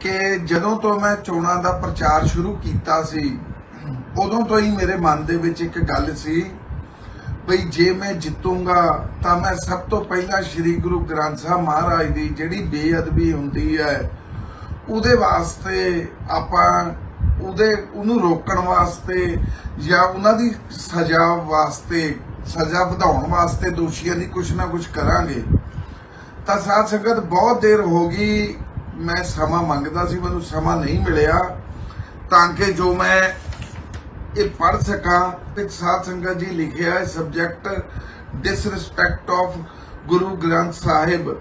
ਕਿ ਜਦੋਂ ਤੋਂ ਮੈਂ ਚੋਣਾਂ ਦਾ ਪ੍ਰਚਾਰ ਸ਼ੁਰੂ ਕੀਤਾ ਸੀ, ਉਦੋਂ ਤੋਂ ਹੀ ਮੇਰੇ ਮਨ ਦੇ ਵਿੱਚ ਇੱਕ ਗੱਲ ਸੀ ਬਈ ਜੇ ਮੈਂ ਜਿੱਤੂੰਗਾ ਤਾਂ ਮੈਂ ਸਭ ਤੋਂ ਪਹਿਲਾਂ ਸ੍ਰੀ ਗੁਰੂ ਗ੍ਰੰਥ ਸਾਹਿਬ ਮਹਾਰਾਜ ਦੀ ਜਿਹੜੀ ਬੇਅਦਬੀ ਹੁੰਦੀ ਹੈ, ਉਹਦੇ ਵਾਸਤੇ ਆਪਾਂ ਉਹਦੇ, ਉਹਨੂੰ ਰੋਕਣ ਵਾਸਤੇ ਜਾਂ ਉਹਨਾਂ ਦੀ ਸਜ਼ਾ ਵਾਸਤੇ, ਸਜ਼ਾ ਵਧਾਉਣ ਵਾਸਤੇ ਦੋਸ਼ੀਆਂ ਦੀ ਕੁਛ ਨਾ ਕੁਛ ਕਰਾਂਗੇ। ਤਾਂ ਸਾਧ ਸੰਗਤ, ਬਹੁਤ ਦੇਰ ਹੋ ਗਈ ਮੈਂ ਸਮਾਂ ਮੰਗਦਾ ਸੀ ਮੈਨੂੰ ਸਮਾਂ ਨਹੀਂ ਮਿਲਿਆ ਤਾਂ ਕਿ ਜੋ ਮੈਂ ਇਹ ਪੜ ਸਕਾਂ ਤੇ ਸਾਧ ਸੰਗਤ ਜੀ ਲਿਖਿਆ ਹੈ subject disrespect of Guru Granth Sahib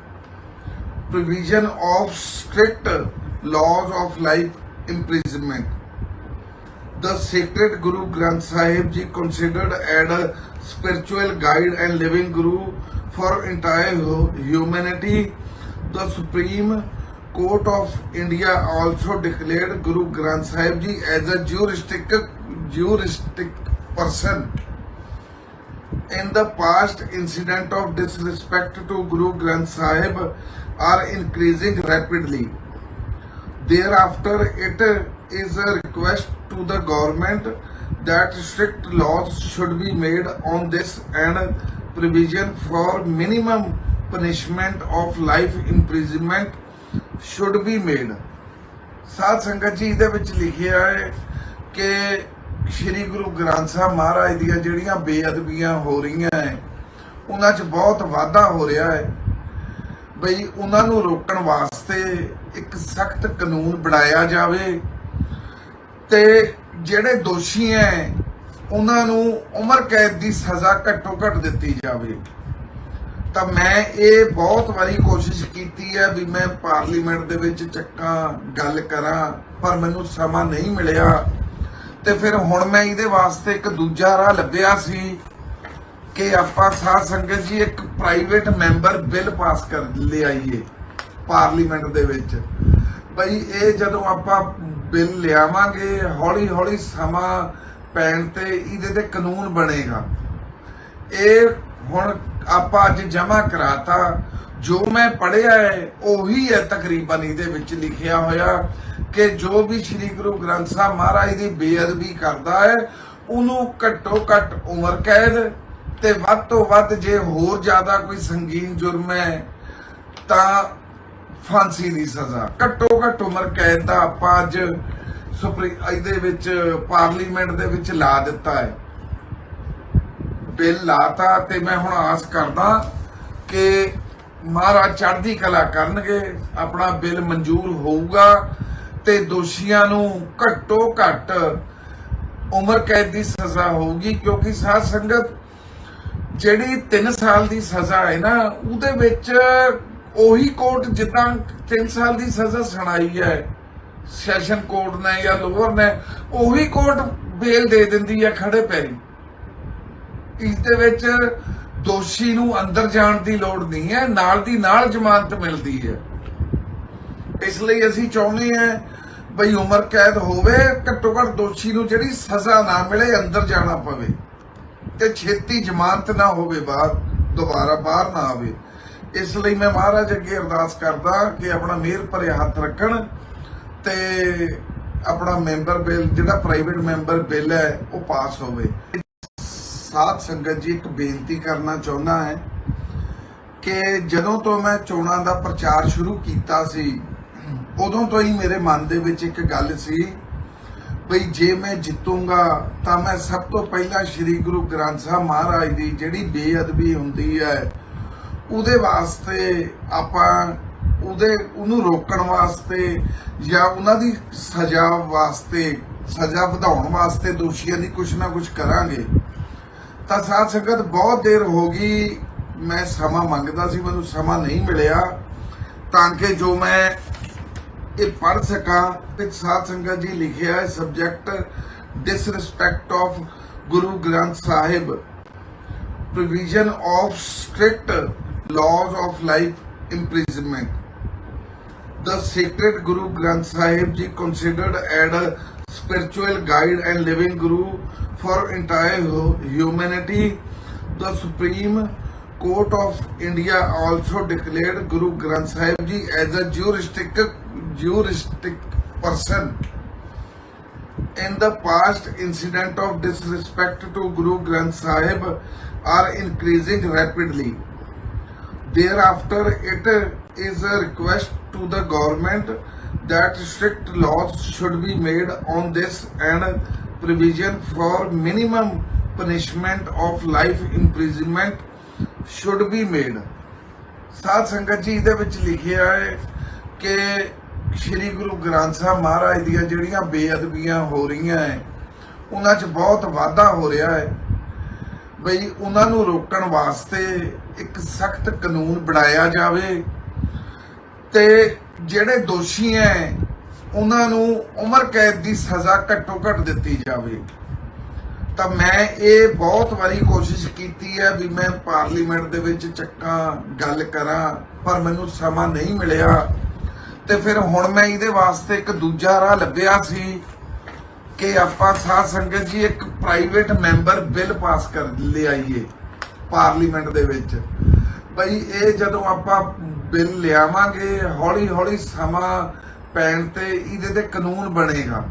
provision of strict laws of life imprisonment. The sacred Guru Granth Sahib Ji considered as a spiritual guide and living Guru for entire hu- humanity. The Supreme Court of India also declared Guru Granth Sahib Ji as a juristic, juristic person. In the past, incident of disrespect to Guru Granth Sahib are increasing rapidly. Thereafter, it is a request to the government that strict laws should be made on this and provision for minimum punishment of life imprisonment should be made ਸਾਧ ਸੰਗਤ ਜੀ, ਇਹਦੇ ਵਿੱਚ ਲਿਖਿਆ ਹੈ ਕਿ ਸ੍ਰੀ ਗੁਰੂ ਗ੍ਰੰਥ ਸਾਹਿਬ ਮਹਾਰਾਜ ਦੀਆਂ ਜਿਹੜੀਆਂ ਬੇਅਦਬੀਆਂ ਹੋ ਰਹੀਆਂ ਹੈ, ਉਹਨਾਂ 'ਚ ਬਹੁਤ ਵਾਧਾ ਹੋ ਰਿਹਾ ਹੈ। ਬਈ ਉਹਨਾਂ ਨੂੰ ਰੋਕਣ ਵਾਸਤੇ ਇੱਕ ਸਖਤ ਕਾਨੂੰਨ ਬਣਾਇਆ ਜਾਵੇ ਤੇ ਜਿਹੜੇ ਦੋਸ਼ੀ ਹੈ, ਉਹਨਾਂ ਨੂੰ ਉਮਰ ਕੈਦ ਦੀ ਸਜ਼ਾ ਘੱਟੋ ਘੱਟ ਦਿੱਤੀ ਜਾਵੇ। ਤਾਂ ਮੈਂ ਇਹ ਬਹੁਤ ਵਾਰੀ ਕੋਸ਼ਿਸ਼ ਕੀਤੀ ਹੈ ਵੀ ਮੈਂ ਪਾਰਲੀਮੈਂਟ ਦੇ ਵਿੱਚ ਚੱਕਾਂ, ਗੱਲ ਕਰਾਂ, ਪਰ ਮੈਨੂੰ ਸਮਾਂ ਨਹੀਂ ਮਿਲਿਆ। ਤੇ ਫਿਰ ਹੁਣ ਮੈਂ ਇਹਦੇ ਵਾਸਤੇ ਇੱਕ ਦੂਜਾ ਰਾਹ ਲੱਭਿਆ ਸੀ ਕਿ ਆਪਾਂ ਸਾਧ ਸੰਗਤ ਜੀ ਇੱਕ ਪ੍ਰਾਈਵੇਟ ਮੈਂਬਰ ਬਿੱਲ ਪਾਸ ਕਰ ਲਿਆਈਏ ਪਾਰਲੀਮੈਂਟ ਦੇ ਵਿੱਚ। ਬਈ ਇਹ ਜਦੋਂ ਆਪਾਂ ਬਿੱਲ ਲਿਆਵਾਂਗੇ ਹੌਲੀ ਹੌਲੀ ਸਮਾਂ ਪੈਣ ਤੇ ਇਹਦੇ ਤੇ ਕਾਨੂੰਨ ਬਣੇਗਾ। ਇਹ ਹੁਣ ਆਪਾਂ ਅੱਜ ਜਮ੍ਹਾਂ ਕਰਾਤਾ। ਜੋ ਮੈਂ ਪੜਿਆ ਹੈ, ਉਹੀ ਹੈ ਤਕਰੀਬਨ ਇਹਦੇ ਵਿੱਚ ਲਿਖਿਆ ਹੋਇਆ ਕਿ ਜੋ ਵੀ ਸ੍ਰੀ ਗੁਰੂ ਗ੍ਰੰਥ ਸਾਹਿਬ ਮਹਾਰਾਜ ਦੀ ਬੇਅਦਬੀ ਕਰਦਾ ਹੈ, ਉਹਨੂੰ ਘੱਟੋ ਘੱਟ ਉਮਰ ਕੈਦ ਤੇ ਵੱਧ ਤੋਂ ਵੱਧ ਜੇ ਹੋਰ ਜ਼ਿਆਦਾ ਕੋਈ ਸੰਗੀਨ ਜੁਰਮ ਹੈ, ਤਾਂ ਫਾਂਸੀ ਦੀ ਸਜ਼ਾ। ਘੱਟੋ ਘੱਟ ਉਮਰ ਕੈਦ ਦਾ ਆਪਾਂ ਅੱਜ ਸੁਪਰੀ ਇਹਦੇ ਵਿੱਚ ਪਾਰਲੀਮੈਂਟ ਦੇ ਵਿੱਚ ਲਾ ਦਿੱਤਾ ਹੈ। ਬਿੱਲ ਲਾਤਾ ਤੇ ਮੈਂ ਹੁਣ ਆਸ ਕਰਦਾ ਕਿ ਮਹਾਰਾਜ ਚੜ੍ਹਦੀ ਕਲਾ ਕਰਨਗੇ, ਆਪਣਾ ਬਿੱਲ ਮਨਜ਼ੂਰ ਹੋਊਗਾ ਤੇ ਦੋਸ਼ੀਆਂ ਨੂੰ ਘੱਟੋ ਘੱਟ ਉਮਰ ਕੈਦ ਦੀ ਸਜ਼ਾ ਹੋਊਗੀ, ਕਿਉਂਕਿ ਸਾਧ ਸੰਗਤ ਜਿਹੜੀ 3 ਸਾਲ ਦੀ ਸਜ਼ਾ ਹੈ ਨਾ, ਉਹਦੇ ਵਿੱਚ ਉਹੀ ਕੋਰਟ ਜਿੱਦਾਂ 3 ਸਾਲ ਦੀ ਸਜ਼ਾ ਸੁਣਾਈ ਹੈ, ਸੈਸ਼ਨ ਕੋਰਟ ਨੇ ਜਾਂ ਲੋਅਰ ਨੇ, ਉਹੀ ਕੋਰਟ ਬੇਲ ਦੇ ਦਿੰਦੀ ਹੈ ਖੜੇ ਪੈਰੀ। ਇਸ ਦੇ ਵਿੱਚ ਦੋਸ਼ੀ ਨੂੰ ਅੰਦਰ ਜਾਣ ਦੀ ਲੋੜ ਨਹੀਂ ਹੈ, ਨਾਲ ਦੀ ਨਾਲ ਜ਼ਮਾਨਤ ਮਿਲਦੀ ਹੈ। ਇਸ ਲਈ ਅਸੀਂ ਚਾਹੁੰਦੇ ਹਾਂ ਬਈ ਉਮਰ ਕੈਦ ਹੋਵੇ, ਘੱਟੋ ਘੱਟ ਦੋਸ਼ੀ ਨੂੰ ਜਿਹੜੀ ਸਜ਼ਾ ਨਾ ਮਿਲੇ, ਅੰਦਰ ਜਾਣਾ ਪਵੇ ਤੇ ਛੇਤੀ ਜ਼ਮਾਨਤ ਨਾ ਹੋਵੇ ਬਾਹਰ, ਦੁਬਾਰਾ ਬਾਹਰ ਨਾ ਆਵੇ। ਇਸ ਲਈ ਮੈਂ ਮਹਾਰਾਜ ਅੱਗੇ ਅਰਦਾਸ ਕਰਦਾ ਕਿ ਆਪਣਾ ਮਿਹਰ ਭਰੇ ਹੱਥ ਰੱਖਣ ਤੇ ਆਪਣਾ ਮੈਂਬਰ ਬਿੱਲ, ਜਿਹੜਾ ਪ੍ਰਾਈਵੇਟ ਮੈਂਬਰ ਬਿੱਲ ਹੈ, ਉਹ ਪਾਸ ਹੋਵੇ। ਸਾਧ ਸੰਗਤ ਜੀ, ਇੱਕ ਬੇਨਤੀ ਕਰਨਾ ਚਾਹੁੰਦਾ ਹੈ ਕਿ ਜਦੋਂ ਤੋਂ ਮੈਂ ਚੋਣਾਂ ਦਾ ਪ੍ਰਚਾਰ ਸ਼ੁਰੂ ਕੀਤਾ ਸੀ, ਉਦੋਂ ਤੋਂ ਹੀ ਮੇਰੇ ਮਨ ਦੇ ਵਿੱਚ ਇੱਕ ਗੱਲ ਸੀ ਬਈ ਜੇ ਮੈਂ ਜਿੱਤੂੰਗਾ ਤਾਂ ਮੈਂ ਸਭ ਤੋਂ ਪਹਿਲਾਂ ਸ੍ਰੀ ਗੁਰੂ ਗ੍ਰੰਥ ਸਾਹਿਬ ਮਹਾਰਾਜ ਦੀ ਜਿਹੜੀ ਬੇਅਦਬੀ ਹੁੰਦੀ ਹੈ, ਉਹਦੇ ਵਾਸਤੇ ਆਪਾਂ ਉਹਦੇ, ਉਹਨੂੰ ਰੋਕਣ ਵਾਸਤੇ ਜਾਂ ਉਹਨਾਂ ਦੀ ਸਜ਼ਾ ਵਾਸਤੇ, ਸਜ਼ਾ ਵਧਾਉਣ ਵਾਸਤੇ ਦੋਸ਼ੀਆਂ ਦੀ ਕੁਛ ਨਾ ਕੁਛ ਕਰਾਂਗੇ। ਤਾਂ ਸਾਧ ਸੰਗਤ ਬਹੁਤ ਦੇਰ ਹੋ ਗਈ ਮੈਂ ਸਮਾਂ ਮੰਗਦਾ ਸੀ ਮੈਨੂੰ ਸਮਾਂ ਨਹੀਂ ਮਿਲਿਆ ਤਾਂ ਕਿ ਜੋ ਮੈਂ ਇਹ ਪੜ ਸਕਾਂ ਤੇ ਸਾਧ ਸੰਗਤ ਜੀ ਲਿਖਿਆ ਹੈ subject disrespect of Guru Granth Sahib provision of strict laws of life imprisonment the sacred Guru Granth Sahib ji considered as a spiritual guide and living Guru for entire humanity. The Supreme Court of India also declared Guru Granth Sahib Ji as a juristic, juristic person. In the past, incident of disrespect to Guru Granth Sahib are increasing rapidly. Thereafter, it is a request to the government that strict laws should be made on this and provision for minimum punishment of life imprisonment should be made. ਸਾਧ ਸੰਗਤ ਜੀ ਇਹਦੇ ਵਿੱਚ ਲਿਖਿਆ ਹੈ ਕਿ ਸ੍ਰੀ ਗੁਰੂ ਗ੍ਰੰਥ ਸਾਹਿਬ ਮਹਾਰਾਜ ਦੀਆਂ ਜਿਹੜੀਆਂ ਬੇਅਦਬੀਆਂ ਹੋ ਰਹੀਆਂ ਹੈ ਉਹਨਾਂ 'ਚ ਬਹੁਤ ਵਾਧਾ ਹੋ ਰਿਹਾ ਹੈ ਬਈ ਉਹਨਾਂ ਨੂੰ ਰੋਕਣ ਵਾਸਤੇ ਇੱਕ ਸਖਤ ਕਾਨੂੰਨ ਬਣਾਇਆ ਜਾਵੇ ਤੇ ਜਿਹੜੇ ਦੋਸ਼ੀ ਹੈ ਉਹਨਾਂ ਨੂੰ ਉਮਰ ਕੈਦ ਦੀ ਸਜ਼ਾ ਘੱਟੋ ਘੱਟ ਦਿੱਤੀ ਜਾਵੇ। ਤਾਂ ਮੈਂ ਇਹ ਬਹੁਤ ਵਾਰੀ ਕੋਸ਼ਿਸ਼ ਕੀਤੀ ਹੈ ਵੀ ਮੈਂ ਪਾਰਲੀਮੈਂਟ ਦੇ ਵਿੱਚ ਚੱਕਾਂ, ਗੱਲ ਕਰਾਂ, ਪਰ ਮੈਨੂੰ ਸਮਾਂ ਨਹੀਂ ਮਿਲਿਆ। ਤੇ ਫਿਰ ਹੁਣ ਮੈਂ ਇਹਦੇ ਵਾਸਤੇ ਇੱਕ ਦੂਜਾ ਰਾਹ ਲੱਭਿਆ ਸੀ ਕਿ ਆਪਾਂ ਸਾਧ ਸੰਗਤ ਜੀ ਇੱਕ ਪ੍ਰਾਈਵੇਟ ਮੈਂਬਰ ਬਿੱਲ ਪਾਸ ਕਰ ਲਿਆਈਏ ਪਾਰਲੀਮੈਂਟ ਦੇ ਵਿੱਚ। ਬਈ ਇਹ ਜਦੋਂ ਆਪਾਂ ਬਿੱਲ ਲਿਆਵਾਂਗੇ ਹੌਲੀ ਹੌਲੀ ਸਮਾਂ ਪੈਣ ਤੇ ਇਹਦੇ ਤੇ ਕਾਨੂੰਨ ਬਣੇਗਾ।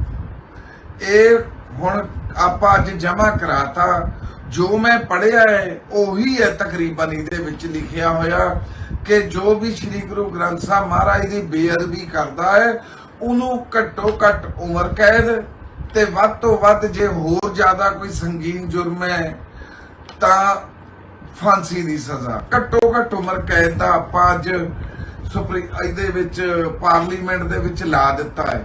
ਇਹ ਹੁਣ ਆਪਾਂ ਅੱਜ ਜਮ੍ਹਾਂ ਕਰਾਤਾ। ਜੋ ਮੈਂ ਪੜਿਆ ਹੈ, ਉਹੀ ਹੈ ਤਕਰੀਬਨ ਇਹਦੇ ਵਿੱਚ ਲਿਖਿਆ ਹੋਇਆ ਕਿ ਜੋ ਵੀ ਸ੍ਰੀ ਗੁਰੂ ਗ੍ਰੰਥ ਸਾਹਿਬ ਮਹਾਰਾਜ ਦੀ ਬੇਅਦਬੀ ਕਰਦਾ ਹੈ, ਉਹਨੂੰ ਘੱਟੋ ਘੱਟ ਉਮਰ ਕੈਦ ਤੇ ਵੱਧ ਤੋਂ ਵੱਧ ਜੇ ਹੋਰ ਜ਼ਿਆਦਾ ਕੋਈ ਸੰਗੀਨ ਜੁਰਮ ਹੈ, ਤਾਂ ਫਾਂਸੀ ਦੀ ਸਜ਼ਾ। ਘੱਟੋ ਘੱਟ ਉਮਰ ਕੈਦ ਦਾ ਆਪਾਂ ਅੱਜ ਸੁਪਰੀ ਇਹਦੇ ਵਿੱਚ, ਪਾਰਲੀਮੈਂਟ ਦੇ ਵਿੱਚ ਲਾ ਦਿੱਤਾ ਹੈ।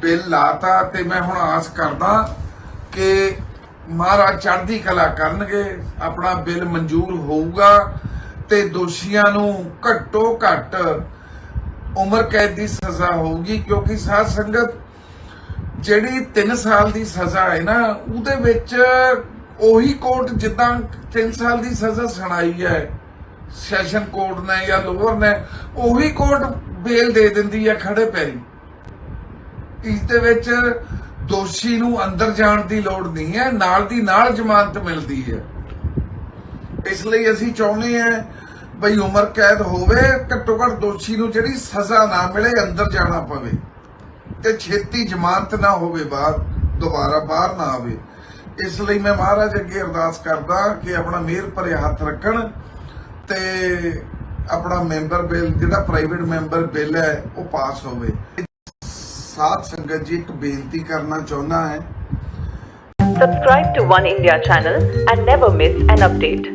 ਬਿੱਲ ਲਾਤਾ ਤੇ ਮੈਂ ਹੁਣ ਆਸ ਕਰਦਾ ਕਿ ਮਹਾਰਾਜ ਚੜ੍ਹਦੀ ਕਲਾ ਕਰਨਗੇ, ਆਪਣਾ ਬਿੱਲ ਮਨਜ਼ੂਰ ਹੋਊਗਾ ਤੇ ਦੋਸ਼ੀਆਂ ਨੂੰ ਘੱਟੋ ਘੱਟ ਉਮਰ ਕੈਦ ਦੀ ਸਜ਼ਾ ਹੋਊਗੀ, ਕਿਉਂਕਿ ਸਾਧ ਸੰਗਤ ਜਿਹੜੀ 3 ਸਾਲ ਦੀ ਸਜ਼ਾ ਹੈ ਨਾ, ਉਹਦੇ ਵਿੱਚ ਉਹੀ ਕੋਰਟ ਜਿੱਦਾਂ 3 ਸਾਲ ਦੀ ਸਜ਼ਾ ਸੁਣਾਈ ਹੈ, ਸੈਸ਼ਨ ਕੋਰਟ ਨੇ ਜਾਂ ਲੋਅਰ ਨੇ, ਉਹੀ ਕੋਰਟ ਬੇਲ ਦੇ ਦਿੰਦੀ ਹੈ ਖੜੇ ਪੈਰੀ। ਇਸ ਦੇ ਵਿੱਚ ਦੋਸ਼ੀ ਨੂੰ ਅੰਦਰ ਜਾਣ ਦੀ ਲੋੜ ਨਹੀਂ ਹੈ, ਨਾਲ ਦੀ ਨਾਲ ਜ਼ਮਾਨਤ ਮਿਲਦੀ ਹੈ। ਇਸ ਲਈ ਅਸੀਂ ਚਾਹੁੰਦੇ ਹਾਂ ਬਈ ਉਮਰ ਕੈਦ ਹੋਵੇ, ਘੱਟੋ ਘੱਟ ਦੋਸ਼ੀ ਨੂੰ ਜਿਹੜੀ ਸਜ਼ਾ ਨਾ ਮਿਲੇ, ਅੰਦਰ ਜਾਣਾ ਪਵੇ। ਤੇ ਛੇਤੀ ਜ਼ਮਾਨਤ ਨਾ ਹੋਵੇ ਬਾਹਰ ਦੁਬਾਰਾ ਬਾਹਰ ਨਾ ਆਵੇ। ਇਸ ਲਈ ਮੈਂ ਮਹਾਰਾਜ ਅੱਗੇ ਅਰਦਾਸ ਕਰਦਾ ਕਿ ਆਪਣਾ ਮਿਹਰ ਭਰੇ ਹੱਥ ਰੱਖਣ ਤੇ ਆਪਣਾ ਮੈਂਬਰ ਬਿੱਲ, ਜਿਹੜਾ ਪ੍ਰਾਈਵੇਟ ਮੈਂਬਰ ਬਿੱਲ ਹੈ, ਉਹ ਪਾਸ ਹੋਵੇ ਸਾਧ ਸੰਗਤ ਜੀ, ਇੱਕ ਬੇਨਤੀ ਕਰਨਾ ਚਾਹੁੰਦਾ ਹੈ Subscribe to One India channel and never miss an update.